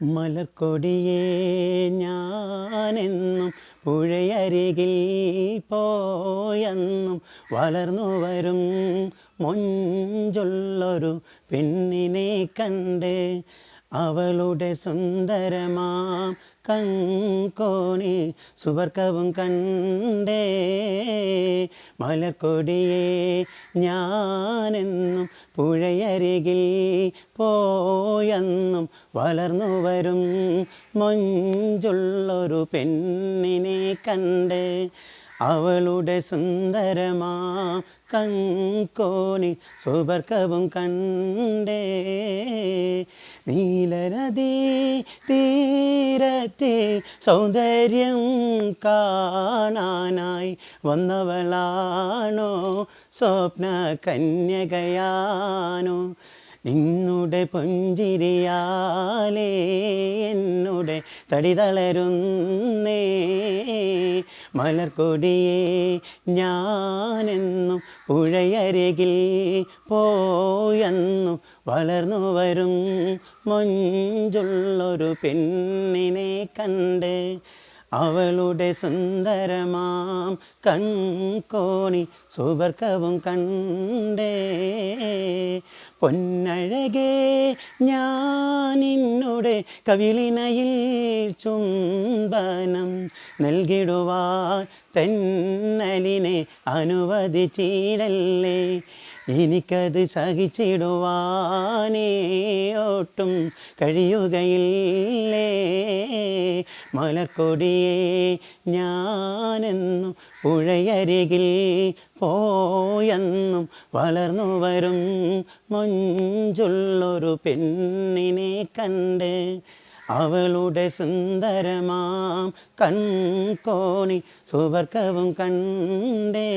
മലർക്കൊടിയേ ഞാനെന്നും പുഴയരികിൽ പോയെന്നും വളർന്നു വരും മൊഞ്ചുള്ളൊരു പെണ്ണിനെ കണ്ട് അവളുടെ സുന്ദരമാം കൺകോണി സുവർക്കവും കണ്ടേ. മലക്കൊടിയേ ഞാനെന്നും പുഴയരികിൽ പോയെന്നും വളർന്നു വരും മൊഞ്ചുള്ളൊരു പെണ്ണിനെ കണ്ട്. അവളുടെ സുന്ദരമാ കൺകോണി സുബർക്കവും കണ്ടേ. നീലനദീ തീരത്തെ സൗന്ദര്യം കാണാനായി വന്നവളാണോ സ്വപ്ന കന്യകയാണോ നിന്നുടെ പുഞ്ചിരിയാലേ എന്നുടെ തടി തളരുന്നേ മലർക്കൊടിയേ ഞാനെന്നും പുഴയരികിൽ പോയെന്നു വളർന്നു വരും മൊഞ്ചുള്ളൊരു പെണ്ണിനെ കണ്ട് അവളുടെ സുന്ദരമാം കൺകോണി സുബർക്കവും കണ്ടേ. പൊന്നഴകേ ഞാനിന്നുടെ കവിളിനയിൽ ചുംബനം നൽകിടുവാൻ തെന്നലിനെ അനുവദിച്ചിടല്ലേ? എനിക്കത് സഹിച്ചിടുവാനേ ഒട്ടും കഴിയുകയില്ലേ? മലർക്കൊടിയേ ഞാനെന്നും പുഴയരികിൽ പോയെന്നും വളർന്നു വരും മൊഞ്ചുള്ളൊരു പെണ്ണിനെ കണ്ട് അവളുടെ സുന്ദരമാം കൺകോണി സുവർക്കവും കണ്ടേ.